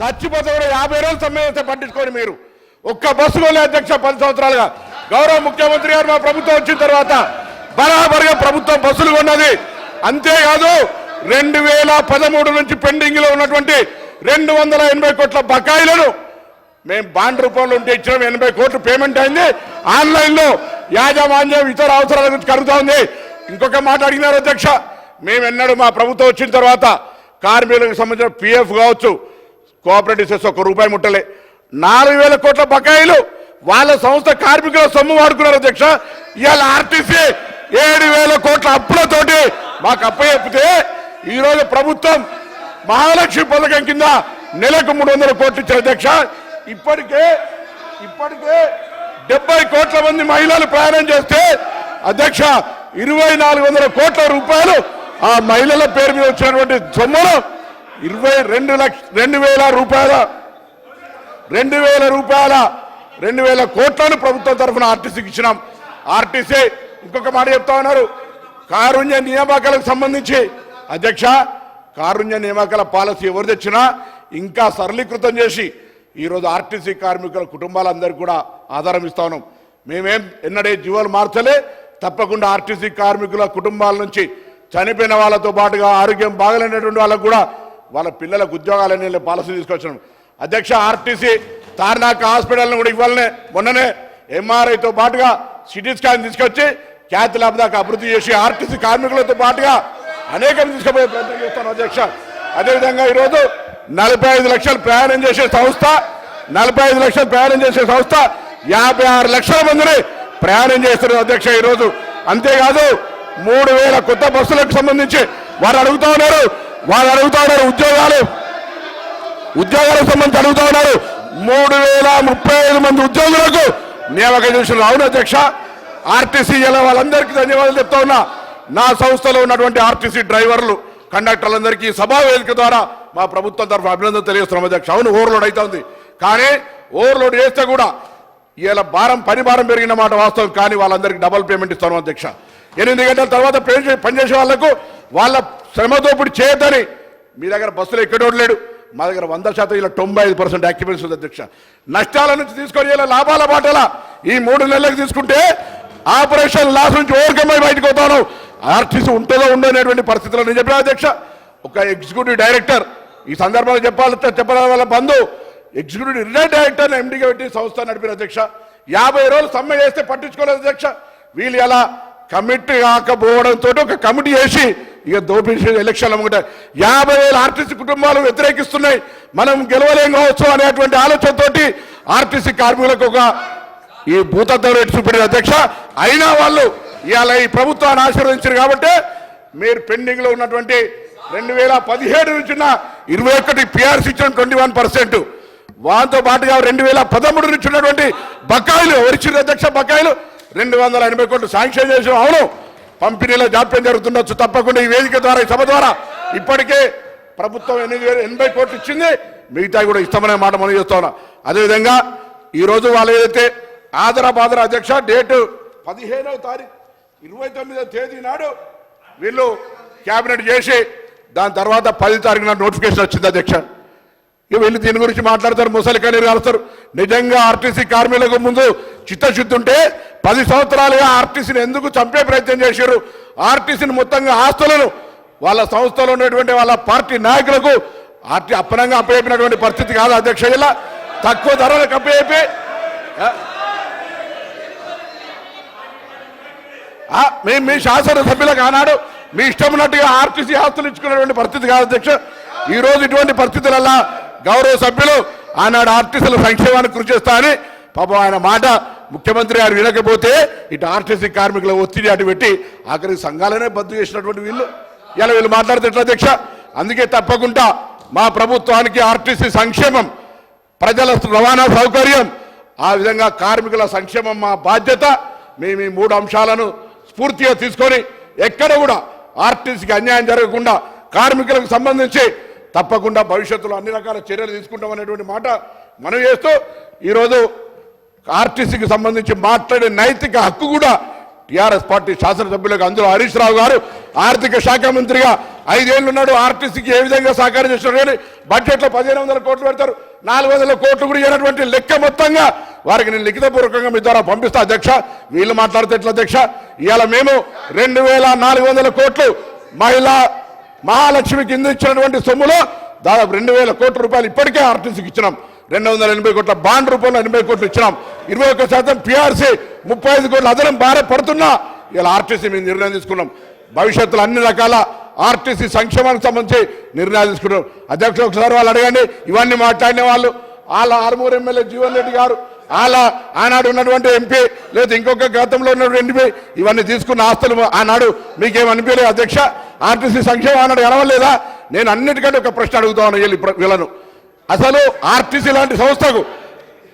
చచ్చిపోతే కూడా యాభై రోజులు సమ్మె పట్టించుకోండి మీరు. ఒక్క బస్సు అధ్యక్ష పది సంవత్సరాలుగా. గౌరవ ముఖ్యమంత్రి గారు మా ప్రభుత్వం వచ్చిన తర్వాత బరాబరిగా ప్రభుత్వం బస్సులు కొన్నది. అంతేకాదు రెండు వేల పదమూడు నుంచి పెండింగ్లో ఉన్నటువంటి రెండు వందల ఎనభై కోట్ల బకాయిలను మేము బాండ్ రూపంలో ఉంటే ఇచ్చిన. ఎనభై కోట్లు పేమెంట్ అయింది. ఆన్లైన్లో యాజమాన్యం ఇతర అవసరాల గురించి కలుగుతా ఉంది ఇంకొక మాట అడిగినారు అధ్యక్ష. మేము ఎన్నడూ మా ప్రభుత్వం వచ్చిన తర్వాత కార్మికులకు సంబంధించిన పిఎఫ్ కావచ్చు కోఆపరేటివ్ సెస్ ఒక రూపాయి ముట్టలే. నాలుగు వేల కోట్ల బకాయిలు వాళ్ళ సంస్థ కార్మికుల సొమ్ము వాడుకున్నారు అధ్యక్ష. ఇవాళ ఆర్టీసీ ఏడు వేల కోట్ల అప్పులతోటి మాకు అప్పచెప్పితే ఈరోజు ప్రభుత్వం మహాలక్ష్మి పథకం కింద నెలకు మూడు వందల కోట్లు ఇచ్చారు అధ్యక్ష. ఇప్పటికే ఇప్పటికే డెబ్బై కోట్ల మంది మహిళలు ప్రయాణం చేస్తే అధ్యక్ష ఇరవై నాలుగు వందల కోట్ల రూపాయలు ఆ మహిళల పేరు మీద వచ్చినటువంటి సొమ్మును ఇరవై రెండు లక్ష రెండు వేల రూపాయల రెండు వేల రూపాయల రెండు వేల కోట్లను ప్రభుత్వం తరఫున ఆర్టీసీకి ఇచ్చినాం. ఆర్టీసీ ఇంకొక మాట చెప్తా ఉన్నారు. కారుణ్య నియామకాలకు సంబంధించి అధ్యక్ష కారుణ్య నియామకాల పాలసీ ఎవరు తెచ్చినా ఇంకా సరళీకృతం చేసి ఈరోజు ఆర్టీసీ కార్మికుల కుటుంబాలందరికీ కూడా ఆధారం ఇస్తా ఉన్నాం. మేమేం ఎన్నడే జీవాలు మార్చలే తప్పకుండా ఆర్టీసీ కార్మికుల కుటుంబాల నుంచి చనిపోయిన వాళ్ళతో పాటుగా ఆరోగ్యం బాగలేనటువంటి వాళ్ళకు కూడా వాళ్ళ పిల్లలకు ఉద్యోగాలన్నీ పాలసీ తీసుకొచ్చాం అధ్యక్ష ఆర్టీసీ తార్నాక హాస్పిటల్ని కూడా ఇవ్వాలనే మొన్ననే ఎంఆర్ఐతో పాటుగా సిటీ స్కాన్ తీసుకొచ్చి ఖ్యాతి ల్యాబ్ దాకా అభివృద్ధి చేసి ఆర్టీసీ కార్మికులతో పాటుగా అనేకం తీసుకుపోయే ప్రయత్నం చేస్తాను అధ్యక్ష. అదేవిధంగా ఈరోజు నలభై ఐదు లక్షలు ప్రయాణం చేసే సంస్థ నలభై ఐదు లక్షలు ప్రయాణం చేసే సంస్థ యాభై ఆరు లక్షల మందిని ప్రయాణం చేస్తున్నారు అధ్యక్ష ఈరోజు. అంతేకాదు మూడు వేల కొత్త బస్సులకు సంబంధించి వారు అడుగుతా ఉన్నారు. వాళ్ళు అడుగుతా ఉన్నారు ఉద్యోగాలు. ఉద్యోగాలకు సంబంధించి అడుగుతా ఉన్నారు. మూడు వేల ముప్పై ఐదు మంది ఉద్యోగులకు నియామకం చేసిన అవును అధ్యక్ష ఆర్టీసీ ఇలా వాళ్ళందరికీ ధన్యవాదాలు చెప్తా ఉన్నా. నా సంస్థలో ఉన్నటువంటి ఆర్టీసీ డ్రైవర్లు కండక్టర్లందరికీ సభా వేదిక ద్వారా మా ప్రభుత్వం తరఫున అభినందన తెలియజేస్తున్నాం అధ్యక్ష. అవును ఓవర్లోడ్ అవుతుంది కానీ ఓవర్లోడ్ చేస్తే కూడా ఇలా భారం పని భారం పెరిగిన మాట వాస్తవం. కానీ వాళ్ళందరికీ డబల్ పేమెంట్ ఇస్తాను అధ్యక్ష. ఎనిమిది గంటల తర్వాత పని- పనిచేసే వాళ్ళకు వాళ్ళ శ్రమదోపిడి చేయొద్దని. మీ దగ్గర బస్సులు ఎక్కడోడు లేడు మా దగ్గర వంద శాతం ఇలా తొంభై ఐదు పర్సెంట్ డాక్యుమెంట్స్ ఉంది అధ్యక్ష. నష్టాల నుంచి తీసుకొని ఇలా లాభాల బాటల ఈ మూడు నెలలకు తీసుకుంటే ఆపరేషన్ లాస్ నుంచి ఓవర్కమ్ అయి బయటకు పోతాను ఆర్టీసీ ఉంటుందో ఉండో అనేటువంటి పరిస్థితుల్లో నేను చెప్పిన అధ్యక్ష. ఒక ఎగ్జిక్యూటివ్ డైరెక్టర్ ఈ సందర్భంలో చెప్పాలి చెప్పడం వల్ల బంధు. ఎగ్జిక్యూటివ్ రిటైర్డ్ డైరెక్టర్ ఎండిగా పెట్టి సంస్థ నడిపిన అధ్యక్ష. యాభై రోజులు సమ్మె చేస్తే పట్టించుకోలేదు అధ్యక్ష. వీళ్ళు ఎలా కమిటీ కాకపోవడంతో ఒక కమిటీ చేసి ఇక దోపిడి ఎలక్షన్ అమ్ముకుంటే యాభై వేల ఆర్టీసీ కుటుంబాలు వ్యతిరేకిస్తున్నాయి. మనం గెలవలేం కావచ్చు అనేటువంటి ఆలోచనతోటి ఆర్టీసీ కార్మికులకు ఒక ఈ భూతత్వం రేటు చూపెట్టిన అధ్యక్ష. అయినా వాళ్ళు ఇవాళ ఈ ప్రభుత్వాన్ని ఆశీర్వదించారు కాబట్టి మీరు పెండింగ్లో ఉన్నటువంటి రెండు వేల పదిహేడు నుంచి ఉన్న ఇరవై ఒకటి పిఆర్సీ ఇచ్చిన ట్వంటీ వన్ పర్సెంట్. వాటితో పాటుగా రెండు వేల పదమూడు నుంచి ఉన్నటువంటి బకాయిలు ఎవరిచ్చిన అధ్యక్ష బకాయిలు? రెండు వందల ఎనభై కోట్లు శాంక్షన్ చేసాం అవును. పంపిణీలో జాప్యం జరుగుతుండొచ్చు. తప్పకుండా ఈ వేదిక ద్వారా ఈ సభ ద్వారా ఇప్పటికే ప్రభుత్వం ఎనిమిది వేల ఎనభై కోట్లు ఇచ్చింది. మిగతా కూడా ఇస్తామనే మాట మనం చేస్తా ఉన్నా. అదేవిధంగా ఈరోజు వాళ్ళు ఏదైతే ఆదరాబాదర అధ్యక్ష డేటు పదిహేనవ తారీఖు ఇరవై తొమ్మిదవ తేదీ నాడు వీళ్ళు క్యాబినెట్ చేసి దాని తర్వాత పది తారీఖు నాడు నోటిఫికేషన్ వచ్చింది అధ్యక్ష. ఇక వెళ్ళి దీని గురించి మాట్లాడతారు ముసలి కన్నీరు కలుస్తారు. నిజంగా ఆర్టీసీ కార్మికులకు ముందు చిత్తశుద్ధి ఉంటే పది సంవత్సరాలుగా ఆర్టీసీని ఎందుకు చంపే ప్రయత్నం చేశారు? ఆర్టీసీని మొత్తంగా ఆస్తులను వాళ్ళ సంస్థలో ఉన్నటువంటి వాళ్ళ పార్టీ నాయకులకు ఆర్టీ అప్పనంగా అప్పచెప్పినటువంటి పరిస్థితి కాదు అధ్యక్ష ఇలా తక్కువ ధరలకు అప్పచెప్పి మేము మీ శాసనసభ్యులకు ఆనాడు మీ ఇష్టం ఉన్నట్టుగా ఆర్టీసీ ఆస్తులు ఇచ్చుకున్నటువంటి పరిస్థితి కాదు అధ్యక్ష. ఈ రోజు ఇటువంటి పరిస్థితులలో గౌరవ సభ్యులు ఆనాడు ఆర్టీసీల సంక్షేమానికి కృషి చేస్తా అని పాపం ఆయన మాట ముఖ్యమంత్రి గారు వినకపోతే ఇటు ఆర్టీసీ కార్మికుల ఒత్తిడి అటు పెట్టి ఆఖరి సంఘాలనే బద్దు చేసినటువంటి వీళ్ళు. ఇలా వీళ్ళు మాట్లాడితే ఎట్లా అధ్యక్ష? అందుకే తప్పకుండా మా ప్రభుత్వానికి ఆర్టీసీ సంక్షేమం ప్రజల రవాణా సౌకర్యం ఆ విధంగా కార్మికుల సంక్షేమం మా బాధ్యత. మేము ఈ మూడు అంశాలను స్ఫూర్తిగా తీసుకొని ఎక్కడ కూడా ఆర్టీసీకి అన్యాయం జరగకుండా కార్మికులకు సంబంధించి తప్పకుండా భవిష్యత్తులో అన్ని రకాల చర్యలు తీసుకుంటాం అనేటువంటి మాట మనం చేస్తూ ఈరోజు ఆర్టీసీకి సంబంధించి మాట్లాడే నైతిక హక్కు కూడా టిఆర్ఎస్ పార్టీ శాసనసభ్యులకు అందులో హరీష్ రావు గారు ఆర్థిక శాఖ మంత్రిగా ఐదేళ్ళున్నాడు ఆర్టీసీకి ఏ విధంగా సహకారం చేస్తున్నారు కానీ బడ్జెట్లో పదిహేను వందల కోట్లు పెడతారు. నాలుగు వందల కోట్లు కూడా ఇవ్వనటువంటి లెక్క మొత్తంగా వారికి నేను లిఖితపూర్వకంగా మీ ద్వారా పంపిస్తా అధ్యక్ష. వీళ్ళు మాట్లాడితే ఎట్లా అధ్యక్ష? ఇవాళ మేము రెండు వేల నాలుగు వందల కోట్లు మహిళా మహాలక్ష్మి కింద ఇచ్చినటువంటి సొమ్ములో దాదాపు రెండు వేల కోట్ల రూపాయలు ఇప్పటికే ఆర్టీసీకి ఇచ్చినాం. రెండు వందల ఎనభై కోట్ల బాండ్ రూపంలో ఎనభై కోట్లు ఇచ్చినాం. ఇరవై ఒక్క శాతం పిఆర్సీ ముప్పై ఐదు కోట్లు అదనం భారం పడుతున్నా. ఇలా ఆర్టీసీ మేము నిర్ణయం తీసుకున్నాం. భవిష్యత్తులో అన్ని రకాల ఆర్టీసీ సంక్షేమానికి సంబంధించి నిర్ణయాలు తీసుకున్నాం. అధ్యక్షులు ఒకసారి వాళ్ళు అడగండి ఇవన్నీ మాట్లాడిన వాళ్ళు. వాళ్ళ ఆరుమూరు ఎమ్మెల్యే జీవన్ రెడ్డి గారు వాళ్ళ ఆనాడు ఉన్నటువంటి ఎంపీ లేదా ఇంకొక గతంలో ఉన్నటువంటి ఎంపీ ఇవన్నీ తీసుకున్న ఆస్తులు ఆనాడు మీకేమనిపించలేదు అధ్యక్ష? ఆర్టీసీ సంక్షేమం ఆనాడు ఎనవలేదా నేను అన్నిటికంటే ఒక ప్రశ్న అడుగుతాను వీళ్ళు ఇప్పుడు వీళ్ళను. అసలు ఆర్టీసీ లాంటి సంస్థకు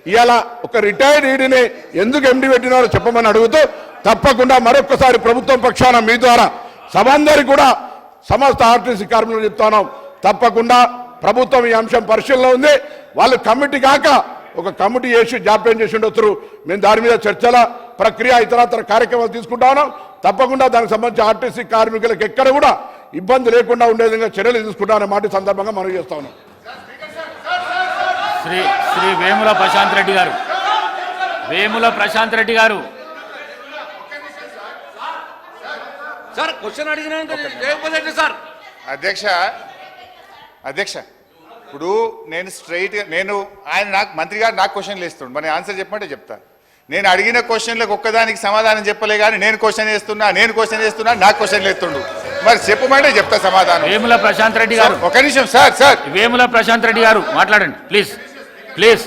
ఇవాళ ఒక రిటైర్డ్ ఈడీని ఎందుకు ఎండి పెట్టినారో చెప్పమని అడుగుతూ తప్పకుండా మరొకసారి ప్రభుత్వం పక్షాన మీ ద్వారా సభందరికి కూడా సమస్త ఆర్టీసీ కార్మికులు చెప్తున్నాం తప్పకుండా ప్రభుత్వం ఈ అంశం పరిశీలన ఉంది. వాళ్ళు కమిటీ కాక ఒక కమిటీ చేసి జాప్యం చేసి ఉండొచ్చు మేము దాని మీద చర్చల ప్రక్రియ ఇతరతర కార్యక్రమాలు తీసుకుంటాను తప్పకుండా దానికి సంబంధించి ఆర్టీసీ కార్మికులకు ఎక్కడ కూడా ఇబ్బంది లేకుండా ఉండే విధంగా చర్యలు తీసుకుంటామనే మాట సందర్భంగా మనం చేస్తా ఉన్నాం. శ్రీ శ్రీ వేముల ప్రశాంత్ రెడ్డి గారు. వేముల ప్రశాంత్ రెడ్డి గారు. సార్ క్వశ్చన్ చేయకపోతే సార్. అధ్యక్ష అధ్యక్ష ఇప్పుడు నేను స్ట్రైట్ నేను ఆయన నాకు మంత్రి గారు నాకు క్వశ్చన్లు వేస్తుండు మరి ఆన్సర్ చెప్పమంటే చెప్తా. నేను అడిగిన క్వశ్చన్లకు ఒక్కదానికి సమాధానం చెప్పలే కానీ నేను క్వశ్చన్ వేస్తున్నా నేను క్వశ్చన్ వేస్తున్నా నాకు క్వశ్చన్లు వేస్తుండు మరి చెప్పమంటే చెప్తా సమాధానం. వేముల ప్రశాంత్ రెడ్డి గారు. ఒక నిమిషం సార్ సార్. వేముల ప్రశాంత్ రెడ్డి గారు మాట్లాడండి ప్లీజ్ ప్లీజ్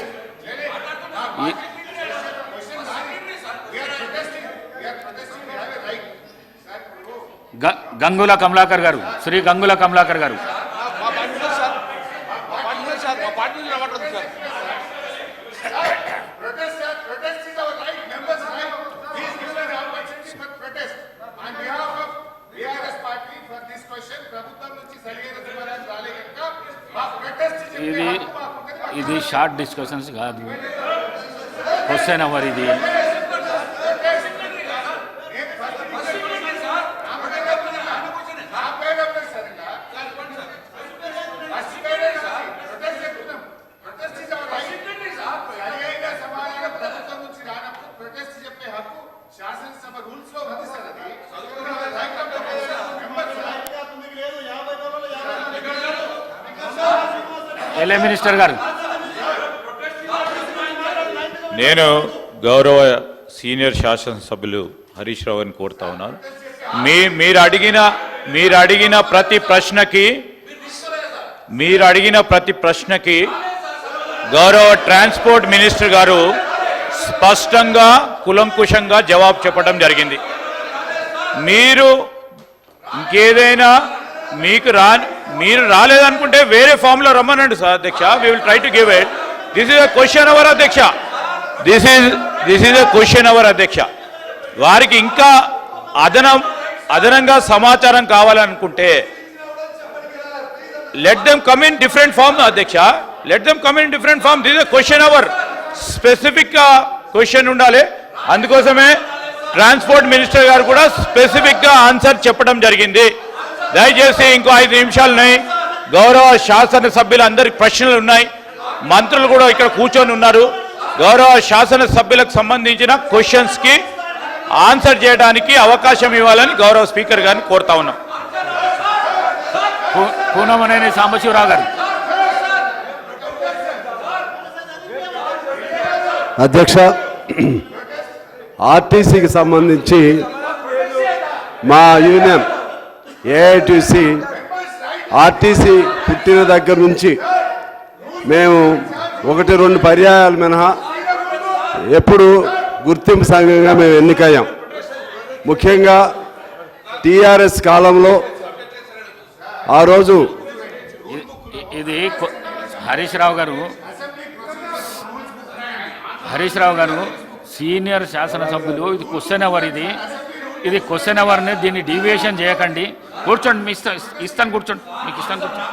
గంగుల కమలాకర్ గారు శ్రీ గంగుల కమలాకర్ గారు ఇది ఇది షార్ట్ డిస్కషన్స్ కాదు. క్వశ్చన్ అవర్ ఇది? LA minister garu. నేను గౌరవ సీనియర్ శాసనసభ్యులు హరీష్ రావుని కోరుతా ఉన్నాను. మీ మీరు అడిగిన మీరు అడిగిన ప్రతి ప్రశ్నకి మీరు అడిగిన ప్రతి ప్రశ్నకి గౌరవ ట్రాన్స్పోర్ట్ మినిస్టర్ గారు స్పష్టంగా కులంకుశంగా జవాబు చెప్పడం జరిగింది. మీరు ఇంకేదైనా మీకు రా మీరు రాలేదనుకుంటే వేరే ఫామ్లో రమ్మనండి సార్ అధ్యక్ష. We will try to give it this is a question hour అధ్యక్ష. This is this is the question hour అధ్యక్ష వారికి ఇంకా అదనం అదనంగా సమాచారం కావాలనుకుంటే let them come in different form అధ్యక్ష let them come in different form this question hour స్పెసిఫిక్గా క్వశ్చన్ ఉండాలి. అందుకోసమే ట్రాన్స్పోర్ట్ మినిస్టర్ గారు కూడా స్పెసిఫిక్గా ఆన్సర్ చెప్పడం జరిగింది. దయచేసి ఇంకో ఐదు నిమిషాలు ఉన్నాయి. గౌరవ శాసన సభ్యులందరికి ప్రశ్నలు ఉన్నాయి. మంత్రులు కూడా ఇక్కడ కూర్చొని ఉన్నారు. గౌరవ శాసన సభ్యులకు సంబంధించిన క్వశ్చన్స్కి ఆన్సర్ చేయడానికి అవకాశం ఇవ్వాలని గౌరవ స్పీకర్ గారిని కోరుతా ఉన్నాం. పూనమనేని సాంబశివరావు గారు. అధ్యక్ష ఆర్టీసీకి సంబంధించి మా యూనియన్ ఏఐటీసీ ఆర్టీసీ పుట్టిన దగ్గర నుంచి మేము ఒకటి రెండు పర్యాయాలు మినహా ఎప్పుడు గుర్తింపు సంఘంగా మేము ఎన్నికయ్యాం. ముఖ్యంగా టీఆర్ఎస్ కాలంలో ఆ రోజు ఇది హరీష్ రావు గారు హరీష్ రావు గారు సీనియర్ శాసనసభ్యులు ఇది క్వశ్చన్ అవర్ ఇది. ఇది క్వశ్చన్ అవర్ని దీన్ని డీవియేషన్ చేయకండి. కూర్చోండి మీ ఇస్తాను కూర్చోండి మీకు ఇస్తాను కూర్చోండి.